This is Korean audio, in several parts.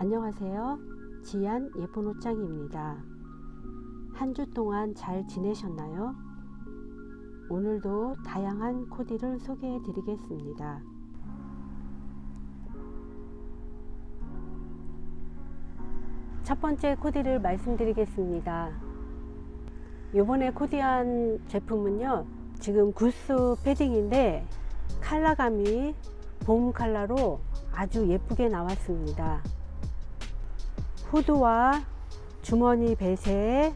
안녕하세요. 지안 예쁜 옷장입니다. 한 주 동안 잘 지내셨나요? 오늘도 다양한 코디를 소개해 드리겠습니다. 첫 번째 코디를 말씀드리겠습니다. 이번에 코디한 제품은요, 지금 구스 패딩인데 컬러감이 봄 컬러로 아주 예쁘게 나왔습니다. 후드와 주머니 배세,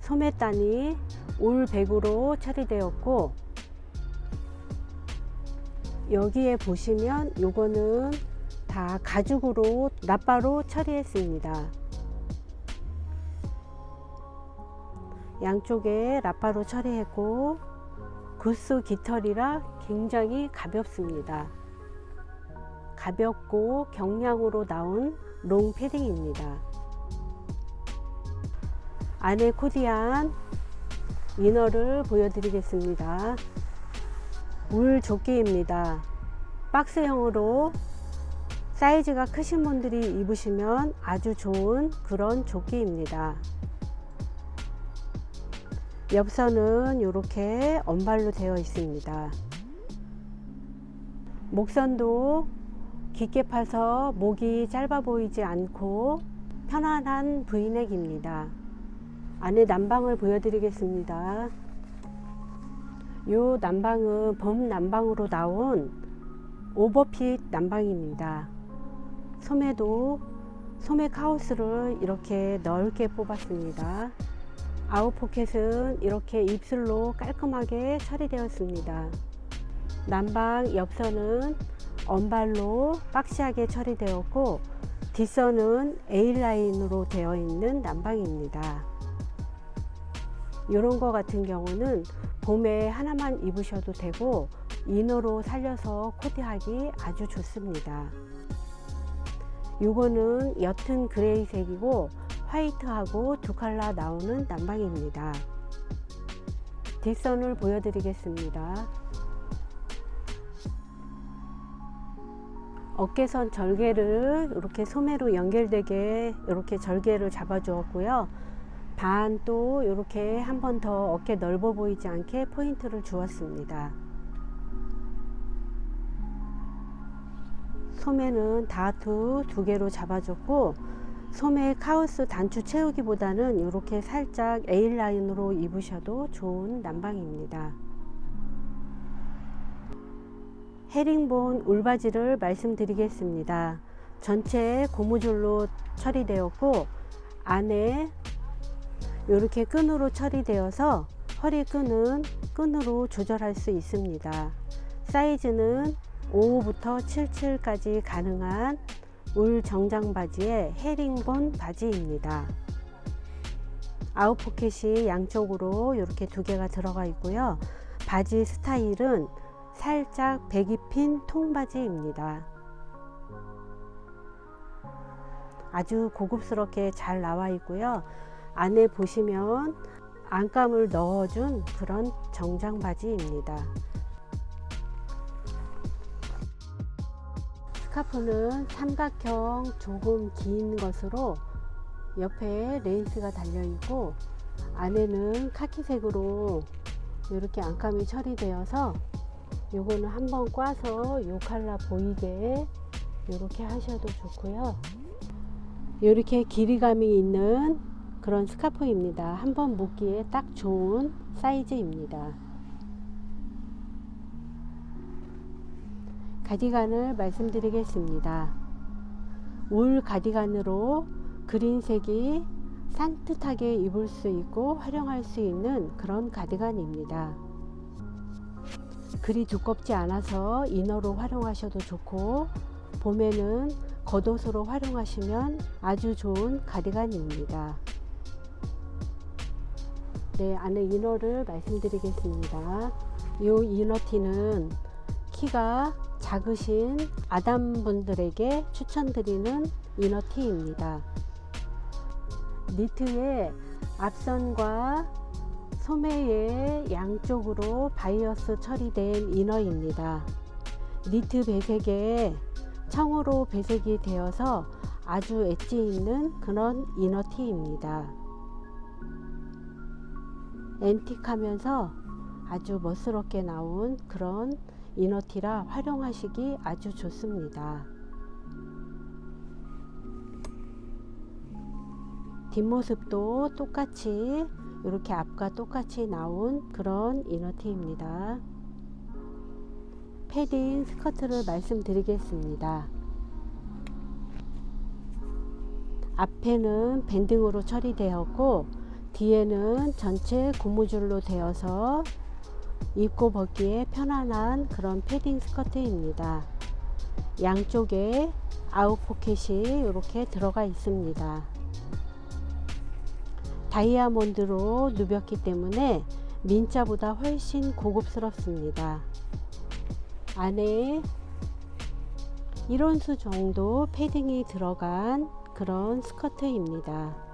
소매단이 올백으로 처리되었고 여기에 보시면 요거는 다 가죽으로 납바로 처리했습니다. 양쪽에 랍바로 처리했고 구스 깃털이라 굉장히 가볍습니다. 가볍고 경량으로 나온 롱 패딩입니다. 안에 코디한 이너를 보여드리겠습니다. 울 조끼입니다. 박스형으로 사이즈가 크신 분들이 입으시면 아주 좋은 그런 조끼입니다. 옆선은 이렇게 언발로 되어 있습니다. 목선도 깊게 파서 목이 짧아 보이지 않고 편안한 브이넥입니다. 안에 난방을 보여드리겠습니다. 이 난방은 범 난방으로 나온 오버핏 난방입니다. 소매도 소매 카우스를 이렇게 넓게 뽑았습니다. 아웃포켓은 이렇게 입술로 깔끔하게 처리되었습니다. 난방 옆선은 언발로 박시하게 처리되었고 뒷선은 A라인으로 되어 있는 난방입니다. 이런 거 같은 경우는 봄에 하나만 입으셔도 되고 이너로 살려서 코디하기 아주 좋습니다. 이거는 옅은 그레이색이고 화이트하고 두 컬러 나오는 난방입니다. 뒷선을 보여드리겠습니다. 어깨선 절개를 이렇게 소매로 연결되게 이렇게 절개를 잡아 주었고요. 반 또 이렇게 한 번 더 어깨 넓어 보이지 않게 포인트를 주었습니다. 소매는 다투 두 개로 잡아줬고 소매 카우스 단추 채우기보다는 이렇게 살짝 A라인으로 입으셔도 좋은 난방입니다. 헤링본 울바지를 말씀드리겠습니다. 전체 고무줄로 처리되었고 안에 이렇게 끈으로 처리되어서 허리끈은 끈으로 조절할 수 있습니다. 사이즈는 5부터 77까지 가능한 울 정장 바지의 헤링본 바지입니다. 아웃 포켓이 양쪽으로 이렇게 두 개가 들어가 있고요. 바지 스타일은 살짝 배기 핀 통바지입니다. 아주 고급스럽게 잘 나와 있고요. 안에 보시면 안감을 넣어준 그런 정장 바지입니다. 스카프는 삼각형 조금 긴 것으로 옆에 레이스가 달려 있고 안에는 카키색으로 이렇게 안감이 처리되어서 요거는 한번 꽈서 요 컬러 보이게 이렇게 하셔도 좋고요. 이렇게 길이감이 있는 그런 스카프입니다. 한번 묶기에 딱 좋은 사이즈입니다. 가디건을 말씀드리겠습니다. 울 가디건으로 그린색이 산뜻하게 입을 수 있고 활용할 수 있는 그런 가디건입니다. 그리 두껍지 않아서 이너로 활용하셔도 좋고 봄에는 겉옷으로 활용하시면 아주 좋은 가디건입니다. 네, 안에 이너를 말씀드리겠습니다. 이 이너티는 키가 작으신 아담분들에게 추천드리는 이너티입니다. 니트의 앞선과 소매의 양쪽으로 바이어스 처리된 이너입니다. 니트 배색에 청으로 배색이 되어서 아주 엣지 있는 그런 이너티입니다. 앤틱하면서 아주 멋스럽게 나온 그런 이너티라 활용하시기 아주 좋습니다. 뒷모습도 똑같이 이렇게 앞과 똑같이 나온 그런 이너티입니다. 패딩 스커트를 말씀드리겠습니다. 앞에는 밴딩으로 처리되었고 뒤에는 전체 고무줄로 되어서 입고 벗기에 편안한 그런 패딩 스커트입니다. 양쪽에 아웃 포켓이 이렇게 들어가 있습니다. 다이아몬드로 누볐기 때문에 민자보다 훨씬 고급스럽습니다. 안에 1온수 정도 패딩이 들어간 그런 스커트입니다.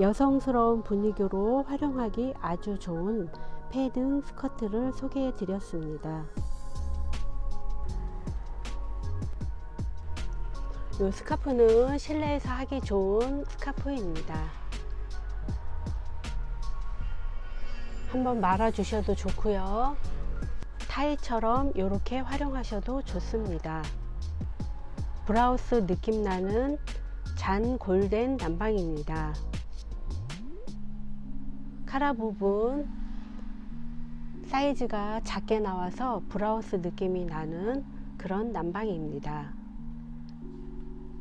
여성스러운 분위기로 활용하기 아주 좋은 패딩 스커트를 소개해 드렸습니다. 이 스카프는 실내에서 하기 좋은 스카프입니다. 한번 말아 주셔도 좋고요. 타이처럼 이렇게 활용하셔도 좋습니다. 브라우스 느낌 나는 잔 골덴 남방입니다. 카라 부분 사이즈가 작게 나와서 브라우스 느낌이 나는 그런 남방입니다.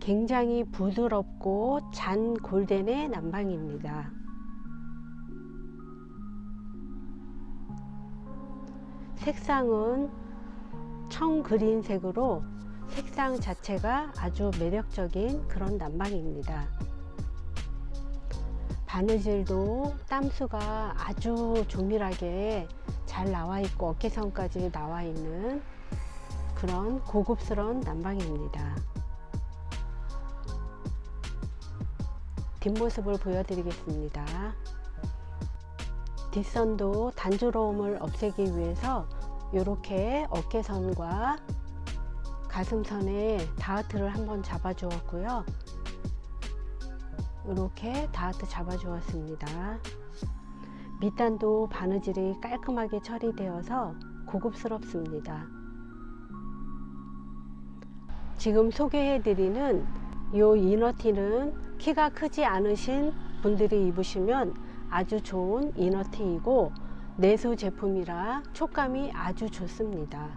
굉장히 부드럽고 잔 골덴의 남방입니다. 색상은 청 그린색으로 색상 자체가 아주 매력적인 그런 난방입니다. 바느질도 땀수가 아주 조밀하게 잘 나와 있고 어깨선까지 나와 있는 그런 고급스러운 난방입니다. 뒷모습을 보여드리겠습니다. 뒷선도 단조로움을 없애기 위해서 이렇게 어깨선과 가슴선에 다하트를 한번 잡아 주었고요. 이렇게 다하트 잡아 주었습니다. 밑단도 바느질이 깔끔하게 처리되어서 고급스럽습니다. 지금 소개해 드리는 이 이너티는 키가 크지 않으신 분들이 입으시면 아주 좋은 이너티이고 내수 제품이라 촉감이 아주 좋습니다.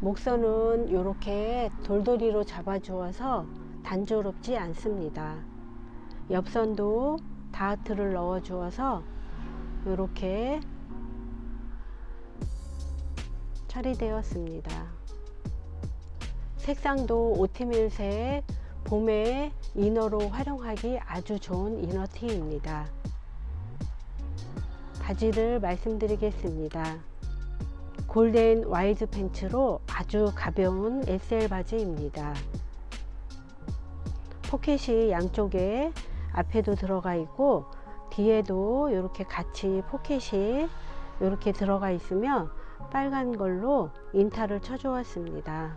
목선은 이렇게 돌돌이로 잡아 주어서 단조롭지 않습니다. 옆선도 다하트를 넣어 주어서 이렇게 처리되었습니다. 색상도 오트밀색 봄에 이너로 활용하기 아주 좋은 이너티입니다. 바지를 말씀드리겠습니다. 골덴 와이드 팬츠로 아주 가벼운 SL 바지입니다. 포켓이 양쪽에 앞에도 들어가 있고 뒤에도 이렇게 같이 포켓이 이렇게 들어가 있으며 빨간 걸로 인타를 쳐주었습니다.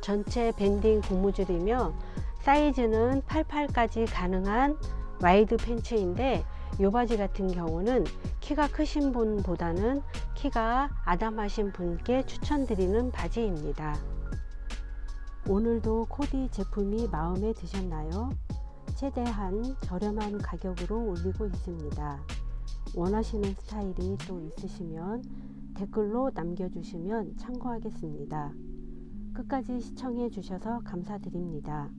전체 밴딩 고무줄이며 사이즈는 88까지 가능한 와이드 팬츠인데 이 바지 같은 경우는 키가 크신 분보다는 키가 아담하신 분께 추천드리는 바지입니다. 오늘도 코디 제품이 마음에 드셨나요? 최대한 저렴한 가격으로 올리고 있습니다. 원하시는 스타일이 또 있으시면 댓글로 남겨주시면 참고하겠습니다. 끝까지 시청해 주셔서 감사드립니다.